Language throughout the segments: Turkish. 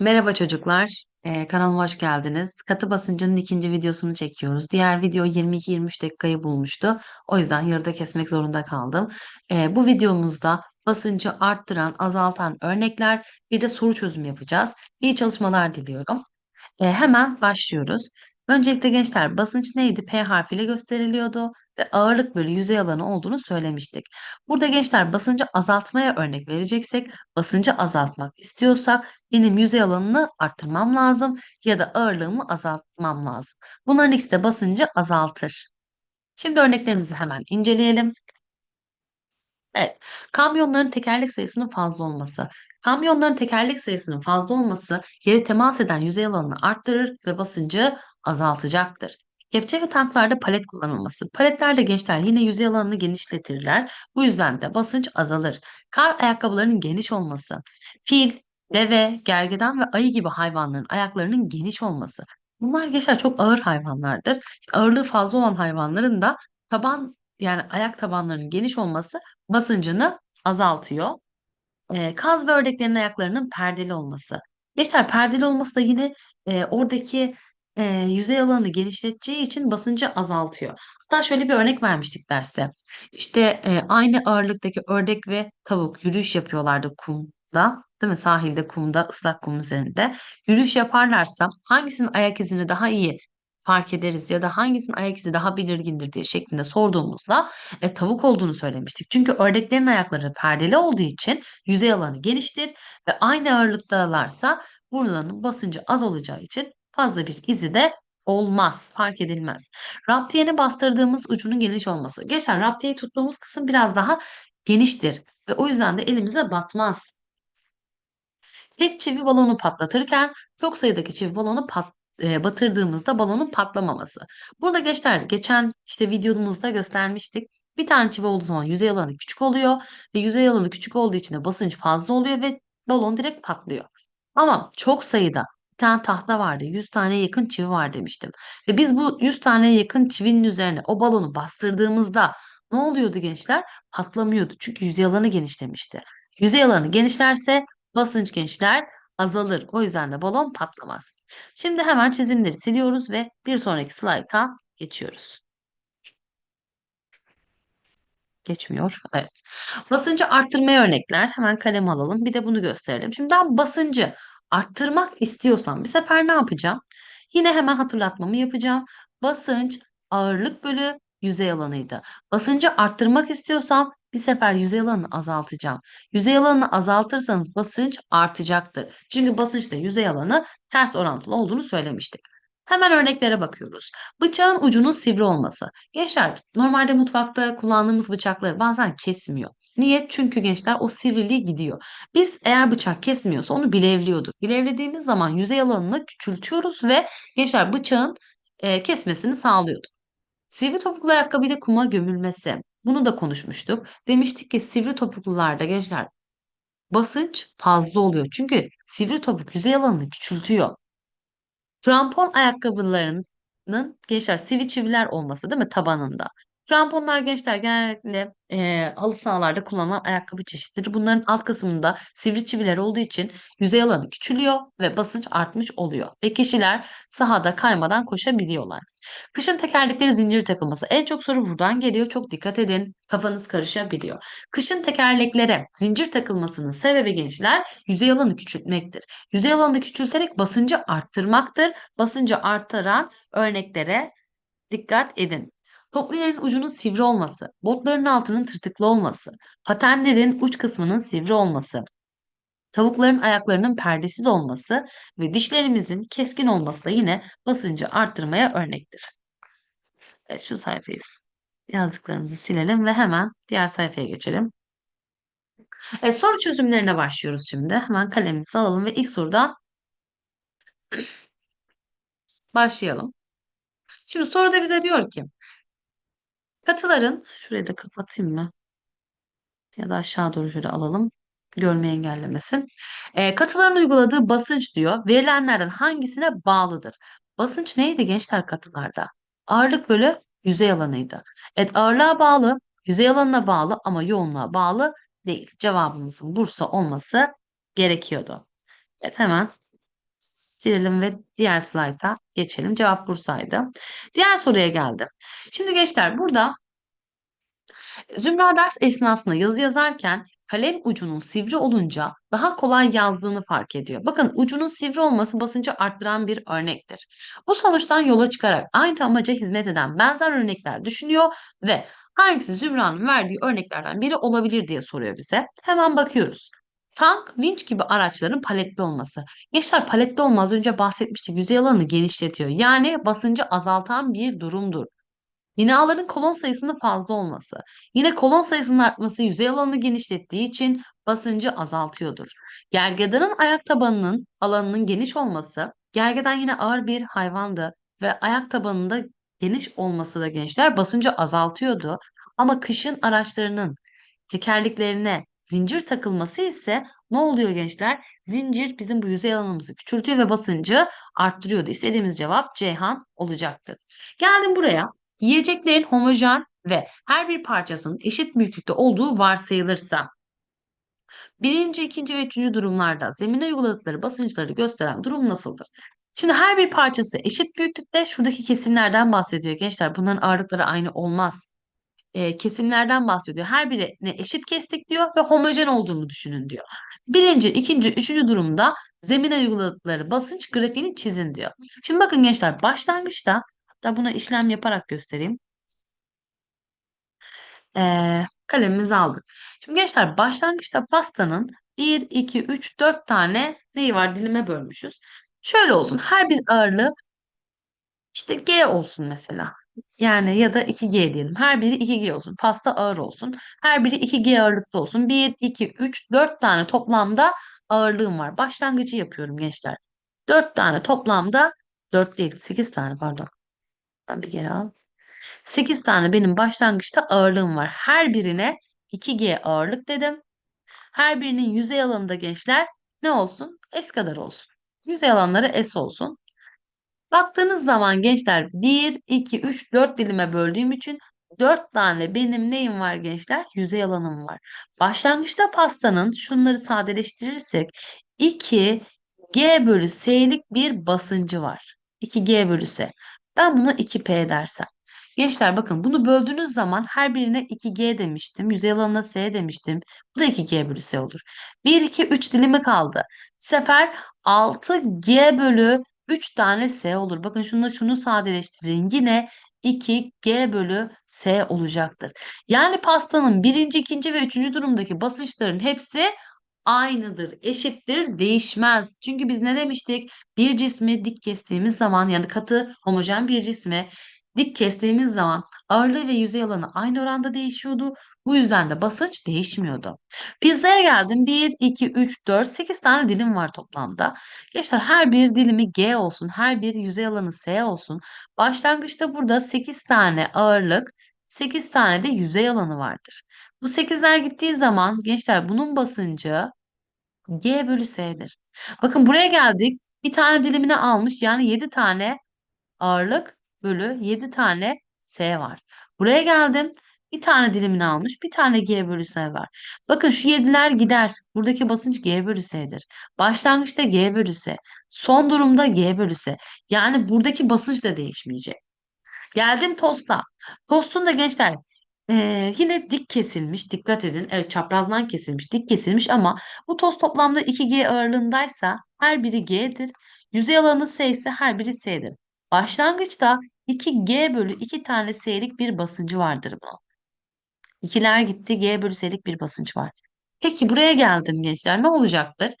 Merhaba çocuklar, ee, kanalıma hoş geldiniz. Katı basıncının ikinci videosunu çekiyoruz. Diğer video 22-23 dakikayı bulmuştu. O yüzden yarıda kesmek zorunda kaldım. Ee, bu videomuzda basıncı arttıran, azaltan örnekler, bir de soru çözümü yapacağız. İyi çalışmalar diliyorum. E, hemen başlıyoruz. Öncelikle gençler basınç neydi? P harfiyle gösteriliyordu ve ağırlık bölü yüzey alanı olduğunu söylemiştik. Burada gençler basıncı azaltmaya örnek vereceksek, basıncı azaltmak istiyorsak benim yüzey alanını arttırmam lazım ya da ağırlığımı azaltmam lazım. Bunların ikisi de basıncı azaltır. Şimdi örneklerimizi hemen inceleyelim. Evet, kamyonların tekerlek sayısının fazla olması. Kamyonların tekerlek sayısının fazla olması yere temas eden yüzey alanını arttırır ve basıncı azaltacaktır. Kepçe ve tanklarda palet kullanılması. Paletlerde gençler yine yüzey alanını genişletirler. Bu yüzden de basınç azalır. Kar ayakkabılarının geniş olması. Fil, deve, gergedan ve ayı gibi hayvanların ayaklarının geniş olması. Bunlar gençler çok ağır hayvanlardır. Ağırlığı fazla olan hayvanların da taban yani ayak tabanlarının geniş olması basıncını azaltıyor. Eee, kaz ve ördeklerin ayaklarının perdeli olması. Gençler perdeli olması da yine eee, oradaki eee, yüzey alanını genişleteceği için basıncı azaltıyor. Hatta şöyle bir örnek vermiştik derste. İşte eee, aynı ağırlıktaki ördek ve tavuk yürüyüş yapıyorlardı kumda. Değil mi? Sahilde, kumda, ıslak kum üzerinde. Yürüyüş yaparlarsa hangisinin ayak izini daha iyi fark ederiz ya da hangisinin ayak izi daha belirgindir diye şeklinde sorduğumuzda e, tavuk olduğunu söylemiştik. Çünkü ördeklerin ayakları perdeli olduğu için yüzey alanı geniştir ve aynı ağırlıktalarsa buralarının basıncı az olacağı için fazla bir izi de olmaz, fark edilmez. Raptiyeni bastırdığımız ucunun geniş olması. Gençler raptiyeyi tuttuğumuz kısım biraz daha geniştir ve o yüzden de elimize batmaz. Tek çivi balonu patlatırken çok sayıdaki çivi balonu pat, e, batırdığımızda balonun patlamaması. Burada gençler geçen işte videomuzda göstermiştik. Bir tane çivi olduğu zaman yüzey alanı küçük oluyor ve yüzey alanı küçük olduğu için de basınç fazla oluyor ve balon direkt patlıyor. Ama çok sayıda tane tahta vardı. 100 tane yakın çivi var demiştim. Ve biz bu 100 tane yakın çivinin üzerine o balonu bastırdığımızda ne oluyordu gençler? Patlamıyordu. Çünkü yüzey alanı genişlemişti. Yüzey alanı genişlerse basınç gençler azalır. O yüzden de balon patlamaz. Şimdi hemen çizimleri siliyoruz ve bir sonraki slayta geçiyoruz. Geçmiyor. Evet. Basıncı arttırmaya örnekler. Hemen kalem alalım. Bir de bunu gösterelim. Şimdi ben basıncı arttırmak istiyorsam bir sefer ne yapacağım? Yine hemen hatırlatmamı yapacağım. Basınç ağırlık bölü yüzey alanıydı. Basıncı arttırmak istiyorsam bir sefer yüzey alanını azaltacağım. Yüzey alanını azaltırsanız basınç artacaktır. Çünkü basınçla yüzey alanı ters orantılı olduğunu söylemiştik. Hemen örneklere bakıyoruz. Bıçağın ucunun sivri olması. Gençler normalde mutfakta kullandığımız bıçakları bazen kesmiyor. Niye? Çünkü gençler o sivriliği gidiyor. Biz eğer bıçak kesmiyorsa onu bilevliyorduk. Bilevlediğimiz zaman yüzey alanını küçültüyoruz ve gençler bıçağın e, kesmesini sağlıyorduk. Sivri topuklu ayakkabıyla kuma gömülmesi. Bunu da konuşmuştuk. Demiştik ki sivri topuklularda gençler basınç fazla oluyor. Çünkü sivri topuk yüzey alanını küçültüyor. Krampon ayakkabılarının gençler sivri çiviler olması değil mi tabanında? Kramponlar gençler genellikle e, halı sahalarda kullanılan ayakkabı çeşididir. Bunların alt kısmında sivri çiviler olduğu için yüzey alanı küçülüyor ve basınç artmış oluyor. Ve kişiler sahada kaymadan koşabiliyorlar. Kışın tekerlekleri zincir takılması. En çok soru buradan geliyor. Çok dikkat edin. Kafanız karışabiliyor. Kışın tekerleklere zincir takılmasının sebebi gençler yüzey alanı küçültmektir. Yüzey alanını küçülterek basıncı arttırmaktır. Basıncı arttıran örneklere dikkat edin. Toplu iğnenin ucunun sivri olması, botların altının tırtıklı olması, patenlerin uç kısmının sivri olması, tavukların ayaklarının perdesiz olması ve dişlerimizin keskin olması da yine basıncı arttırmaya örnektir. Evet, şu sayfayı yazdıklarımızı silelim ve hemen diğer sayfaya geçelim. Evet, soru çözümlerine başlıyoruz şimdi. Hemen kalemimizi alalım ve ilk sorudan başlayalım. Şimdi soruda bize diyor ki katıların, şurayı da kapatayım mı? Ya da aşağı doğru şöyle alalım. Görmeyi engellemesin. E, katıların uyguladığı basınç diyor. Verilenlerden hangisine bağlıdır? Basınç neydi gençler katılarda? Ağırlık bölü yüzey alanıydı. Evet ağırlığa bağlı, yüzey alanına bağlı ama yoğunluğa bağlı değil. Cevabımızın Bursa olması gerekiyordu. Evet hemen Silelim ve diğer slayta geçelim. Cevap Bursa'ydı. Diğer soruya geldim. Şimdi gençler burada Zümra ders esnasında yazı yazarken kalem ucunun sivri olunca daha kolay yazdığını fark ediyor. Bakın ucunun sivri olması basıncı arttıran bir örnektir. Bu sonuçtan yola çıkarak aynı amaca hizmet eden benzer örnekler düşünüyor ve hangisi Zümra'nın verdiği örneklerden biri olabilir diye soruyor bize. Hemen bakıyoruz. Tank, vinç gibi araçların paletli olması. Gençler paletli olmaz önce bahsetmiştik yüzey alanını genişletiyor. Yani basıncı azaltan bir durumdur. Binaların kolon sayısının fazla olması. Yine kolon sayısının artması yüzey alanını genişlettiği için basıncı azaltıyordur. Gergedanın ayak tabanının alanının geniş olması, gergedan yine ağır bir hayvandı ve ayak tabanında geniş olması da gençler basıncı azaltıyordu. Ama kışın araçlarının tekerleklerine zincir takılması ise ne oluyor gençler? Zincir bizim bu yüzey alanımızı küçültüyor ve basıncı arttırıyordu. İstediğimiz cevap Ceyhan olacaktı. Geldim buraya. Yiyeceklerin homojen ve her bir parçasının eşit büyüklükte olduğu varsayılırsa birinci, ikinci ve üçüncü durumlarda zemine uyguladıkları basınçları gösteren durum nasıldır? Şimdi her bir parçası eşit büyüklükte şuradaki kesimlerden bahsediyor gençler. Bunların ağırlıkları aynı olmaz. E, kesimlerden bahsediyor. Her birine eşit kestik diyor ve homojen olduğunu düşünün diyor. Birinci, ikinci, üçüncü durumda zemine uyguladıkları basınç grafiğini çizin diyor. Şimdi bakın gençler başlangıçta hatta buna işlem yaparak göstereyim. Ee, kalemimizi aldık. Şimdi gençler başlangıçta pastanın 1, 2, 3, 4 tane neyi var dilime bölmüşüz. Şöyle olsun her bir ağırlığı işte G olsun mesela. Yani ya da 2G diyelim. Her biri 2G olsun. Pasta ağır olsun. Her biri 2G ağırlıkta olsun. 1, 2, 3, 4 tane toplamda ağırlığım var. Başlangıcı yapıyorum gençler. 4 tane toplamda 4 değil 8 tane pardon. Ben bir geri al. 8 tane benim başlangıçta ağırlığım var. Her birine 2G ağırlık dedim. Her birinin yüzey alanında gençler ne olsun? S kadar olsun. Yüzey alanları S olsun. Baktığınız zaman gençler 1, 2, 3, 4 dilime böldüğüm için 4 tane benim neyim var gençler? Yüzey alanım var. Başlangıçta pastanın şunları sadeleştirirsek 2 G bölü S'lik bir basıncı var. 2G bölü S. Ben buna 2P dersem. Gençler bakın bunu böldüğünüz zaman her birine 2G demiştim. Yüzey alanına S demiştim. Bu da 2G bölü S olur. 1, 2, 3 dilimi kaldı. Bu sefer 6G bölü 3 tane S olur. Bakın şunu şunu sadeleştirin. Yine 2G bölü S olacaktır. Yani pastanın birinci, ikinci ve üçüncü durumdaki basınçların hepsi aynıdır, eşittir, değişmez. Çünkü biz ne demiştik? Bir cismi dik kestiğimiz zaman yani katı homojen bir cismi dik kestiğimiz zaman ağırlığı ve yüzey alanı aynı oranda değişiyordu. Bu yüzden de basınç değişmiyordu. Pizzaya geldim. 1, 2, 3, 4, 8 tane dilim var toplamda. Gençler her bir dilimi G olsun. Her bir yüzey alanı S olsun. Başlangıçta burada 8 tane ağırlık, 8 tane de yüzey alanı vardır. Bu 8'ler gittiği zaman gençler bunun basıncı G bölü S'dir. Bakın buraya geldik. Bir tane dilimini almış. Yani 7 tane ağırlık bölü 7 tane S var. Buraya geldim. Bir tane dilimini almış. Bir tane G bölü var. Bakın şu 7'ler gider. Buradaki basınç G bölü. Başlangıçta G bölü. Son durumda G bölü. Yani buradaki basınç da değişmeyecek. Geldim tosta. Tostun da gençler ee, yine dik kesilmiş. Dikkat edin. Evet çaprazdan kesilmiş. Dik kesilmiş ama bu toz toplamda 2G ağırlığındaysa her biri G'dir. Yüzey alanı S ise her biri S'dir. Başlangıçta 2G bölü 2 tane S'lik bir basıncı vardır bunun. İkiler gitti. G bölü S'lik bir basınç var. Peki buraya geldim gençler. Ne olacaktır?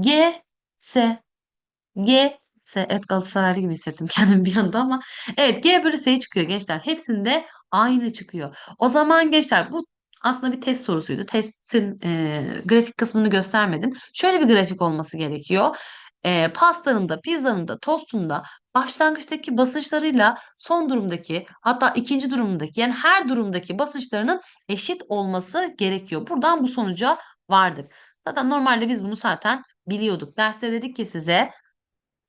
G, S, G, S. Evet Galatasaraylı gibi hissettim kendimi bir anda ama. Evet G bölü S çıkıyor gençler. Hepsinde aynı çıkıyor. O zaman gençler bu aslında bir test sorusuydu. Testin e, grafik kısmını göstermedim. Şöyle bir grafik olması gerekiyor. E, pastanın da, pizzanın da, tostun da başlangıçtaki basınçlarıyla son durumdaki hatta ikinci durumdaki yani her durumdaki basınçlarının eşit olması gerekiyor. Buradan bu sonuca vardık. Zaten normalde biz bunu zaten biliyorduk. Derste dedik ki size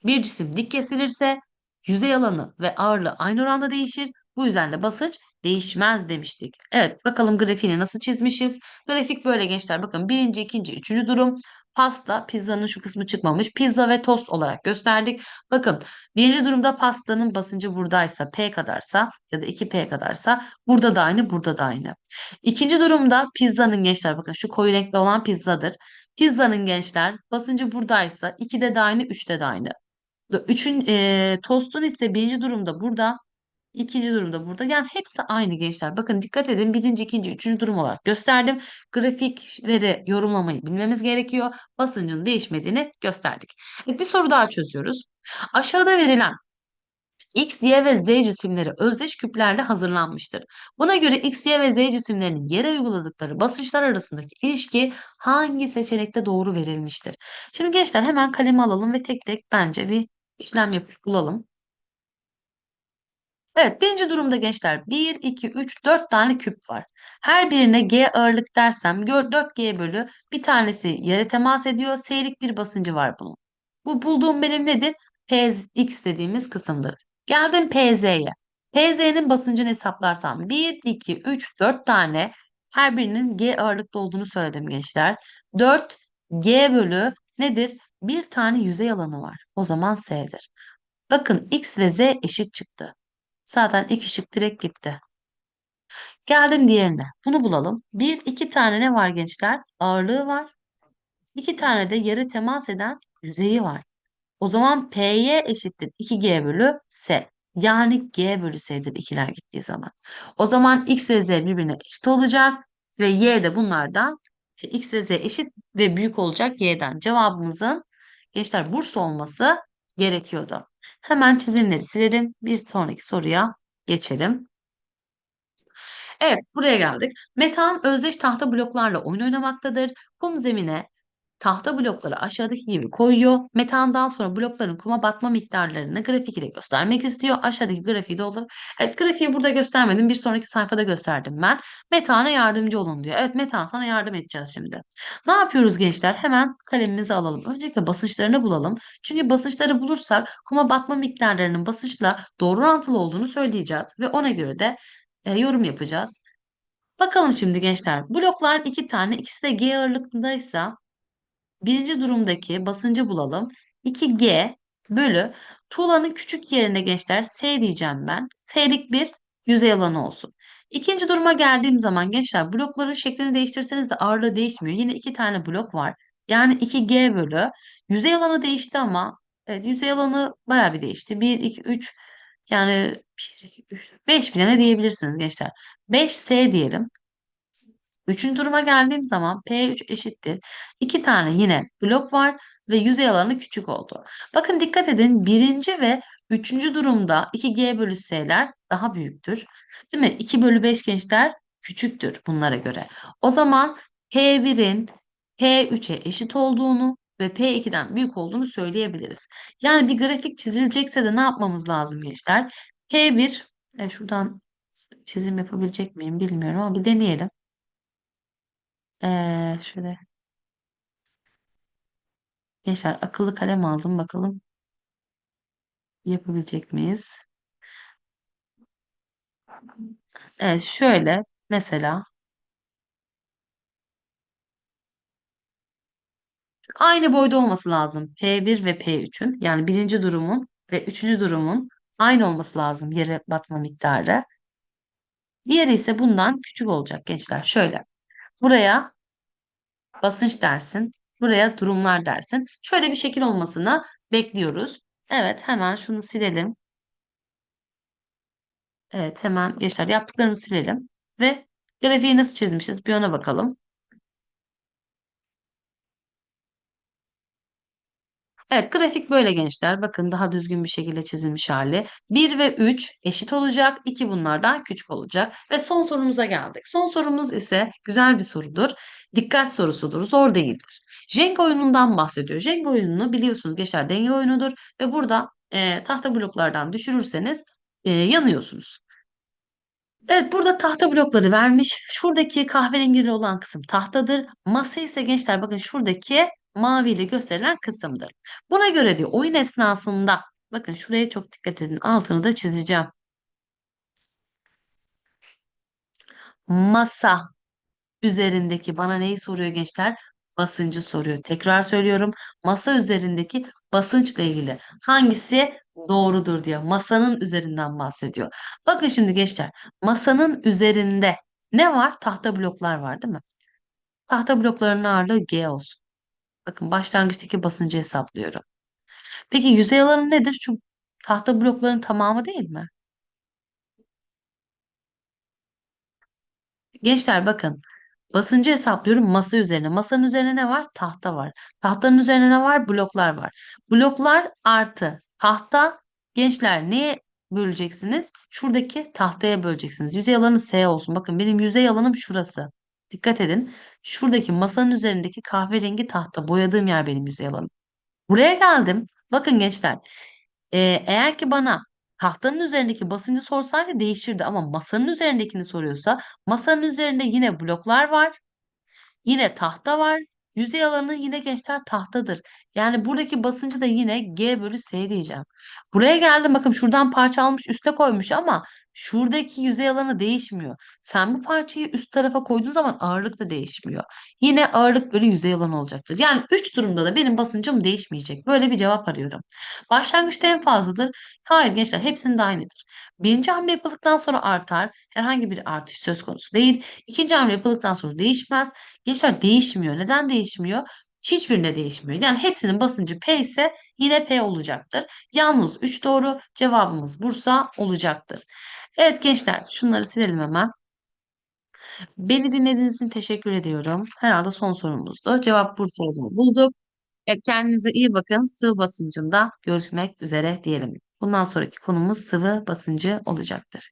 bir cisim dik kesilirse yüzey alanı ve ağırlığı aynı oranda değişir. Bu yüzden de basınç değişmez demiştik. Evet bakalım grafiğini nasıl çizmişiz. Grafik böyle gençler. Bakın birinci, ikinci, üçüncü durum. Pasta, pizzanın şu kısmı çıkmamış. Pizza ve tost olarak gösterdik. Bakın birinci durumda pastanın basıncı buradaysa P kadarsa ya da 2P kadarsa burada da aynı, burada da aynı. İkinci durumda pizzanın gençler bakın şu koyu renkli olan pizzadır. Pizzanın gençler basıncı buradaysa 2'de de aynı, 3'te de aynı. Üçün, e, tostun ise birinci durumda burada, ikinci durumda burada. Yani hepsi aynı gençler. Bakın dikkat edin birinci, ikinci, üçüncü durum olarak gösterdim. Grafikleri yorumlamayı bilmemiz gerekiyor. Basıncın değişmediğini gösterdik. Evet, bir soru daha çözüyoruz. Aşağıda verilen X, Y ve Z cisimleri özdeş küplerde hazırlanmıştır. Buna göre X, Y ve Z cisimlerinin yere uyguladıkları basınçlar arasındaki ilişki hangi seçenekte doğru verilmiştir? Şimdi gençler hemen kalemi alalım ve tek tek bence bir işlem yapıp bulalım. Evet, birinci durumda gençler 1, 2, 3, 4 tane küp var. Her birine G ağırlık dersem 4G bölü bir tanesi yere temas ediyor. S'lik bir basıncı var bunun. Bu bulduğum benim nedir? Px dediğimiz kısımdır. Geldim PZ'ye. PZ'nin basıncını hesaplarsam 1, 2, 3, 4 tane her birinin G ağırlıkta olduğunu söyledim gençler. 4 G bölü nedir? Bir tane yüzey alanı var. O zaman S'dir. Bakın X ve Z eşit çıktı. Zaten iki şık direkt gitti. Geldim diğerine. Bunu bulalım. Bir, iki tane ne var gençler? Ağırlığı var. İki tane de yere temas eden yüzeyi var. O zaman P'ye eşittir 2G bölü S. Yani G bölü S'dir ikiler gittiği zaman. O zaman X ve Z birbirine eşit olacak. Ve Y de bunlardan işte X ve Z eşit ve büyük olacak Y'den. Cevabımızın gençler Bursa olması gerekiyordu. Hemen çizimleri silelim. Bir sonraki soruya geçelim. Evet, buraya geldik. Metan özdeş tahta bloklarla oyun oynamaktadır. Kum zemine tahta blokları aşağıdaki gibi koyuyor. Metandan sonra blokların kuma batma miktarlarını grafik ile göstermek istiyor. Aşağıdaki grafiği de olur. Evet, grafiği burada göstermedim. Bir sonraki sayfada gösterdim ben. Metana yardımcı olun diyor. Evet, Metan sana yardım edeceğiz şimdi. Ne yapıyoruz gençler? Hemen kalemimizi alalım. Öncelikle basınçlarını bulalım. Çünkü basınçları bulursak kuma batma miktarlarının basınçla doğru orantılı olduğunu söyleyeceğiz. Ve ona göre de e, yorum yapacağız. Bakalım şimdi gençler. Bloklar iki tane. ikisi de G ağırlıkındaysa birinci durumdaki basıncı bulalım. 2G bölü tuğlanın küçük yerine gençler S diyeceğim ben. S'lik bir yüzey alanı olsun. İkinci duruma geldiğim zaman gençler blokların şeklini değiştirseniz de ağırlığı değişmiyor. Yine iki tane blok var. Yani 2G bölü yüzey alanı değişti ama evet yüzey alanı baya bir değişti. 1, 2, 3 yani 1, 2, 3, 5 bile ne diyebilirsiniz gençler. 5S diyelim. Üçüncü duruma geldiğim zaman P3 eşittir. İki tane yine blok var ve yüzey alanı küçük oldu. Bakın dikkat edin birinci ve üçüncü durumda 2G bölü S'ler daha büyüktür. Değil mi? 2 bölü 5 gençler küçüktür bunlara göre. O zaman P1'in P3'e eşit olduğunu ve P2'den büyük olduğunu söyleyebiliriz. Yani bir grafik çizilecekse de ne yapmamız lazım gençler? P1, e şuradan çizim yapabilecek miyim bilmiyorum ama bir deneyelim. Ee, şöyle. Gençler akıllı kalem aldım. Bakalım yapabilecek miyiz? Evet şöyle. Mesela. Aynı boyda olması lazım. P1 ve P3'ün yani birinci durumun ve üçüncü durumun aynı olması lazım yere batma miktarı. Diğeri ise bundan küçük olacak gençler. Şöyle buraya basınç dersin, buraya durumlar dersin. Şöyle bir şekil olmasını bekliyoruz. Evet hemen şunu silelim. Evet hemen gençler yaptıklarını silelim. Ve grafiği nasıl çizmişiz bir ona bakalım. Evet grafik böyle gençler. Bakın daha düzgün bir şekilde çizilmiş hali. 1 ve 3 eşit olacak. 2 bunlardan küçük olacak. Ve son sorumuza geldik. Son sorumuz ise güzel bir sorudur. Dikkat sorusudur. Zor değildir. Jenga oyunundan bahsediyor. Jenga oyununu biliyorsunuz gençler denge oyunudur. Ve burada e, tahta bloklardan düşürürseniz e, yanıyorsunuz. Evet burada tahta blokları vermiş. Şuradaki kahverengili olan kısım tahtadır. Masa ise gençler bakın şuradaki maviyle gösterilen kısımdır. Buna göre diyor oyun esnasında bakın şuraya çok dikkat edin altını da çizeceğim. masa üzerindeki bana neyi soruyor gençler? Basıncı soruyor. Tekrar söylüyorum. Masa üzerindeki basınçla ilgili hangisi doğrudur diyor. Masanın üzerinden bahsediyor. Bakın şimdi gençler. Masanın üzerinde ne var? Tahta bloklar var değil mi? Tahta bloklarının ağırlığı G olsun. Bakın başlangıçtaki basıncı hesaplıyorum. Peki yüzey alanı nedir? Şu tahta blokların tamamı değil mi? Gençler bakın. Basıncı hesaplıyorum masa üzerine. Masanın üzerine ne var? Tahta var. Tahtanın üzerine ne var? Bloklar var. Bloklar artı tahta. Gençler neye böleceksiniz? Şuradaki tahtaya böleceksiniz. Yüzey alanı S olsun. Bakın benim yüzey alanım şurası. Dikkat edin. Şuradaki masanın üzerindeki kahverengi tahta. Boyadığım yer benim yüzey alanım. Buraya geldim. Bakın gençler. Ee, eğer ki bana tahtanın üzerindeki basıncı sorsaydı değişirdi ama masanın üzerindekini soruyorsa masanın üzerinde yine bloklar var. Yine tahta var. Yüzey alanı yine gençler tahtadır. Yani buradaki basıncı da yine G bölü S diyeceğim. Buraya geldim bakın şuradan parça almış üste koymuş ama şuradaki yüzey alanı değişmiyor. Sen bu parçayı üst tarafa koyduğun zaman ağırlık da değişmiyor. Yine ağırlık bölü yüzey alanı olacaktır. Yani üç durumda da benim basıncım değişmeyecek. Böyle bir cevap arıyorum. Başlangıçta en fazladır. Hayır gençler hepsinde aynıdır. Birinci hamle yapıldıktan sonra artar. Herhangi bir artış söz konusu değil. İkinci hamle yapıldıktan sonra değişmez. Gençler değişmiyor. Neden değişmiyor? Hiçbirinde değişmiyor. Yani hepsinin basıncı P ise yine P olacaktır. Yalnız 3 doğru cevabımız Bursa olacaktır. Evet gençler şunları silelim hemen. Beni dinlediğiniz için teşekkür ediyorum. Herhalde son sorumuzdu. Cevap Bursa olduğunu bulduk. Kendinize iyi bakın. Sıvı basıncında görüşmek üzere diyelim. Bundan sonraki konumuz sıvı basıncı olacaktır.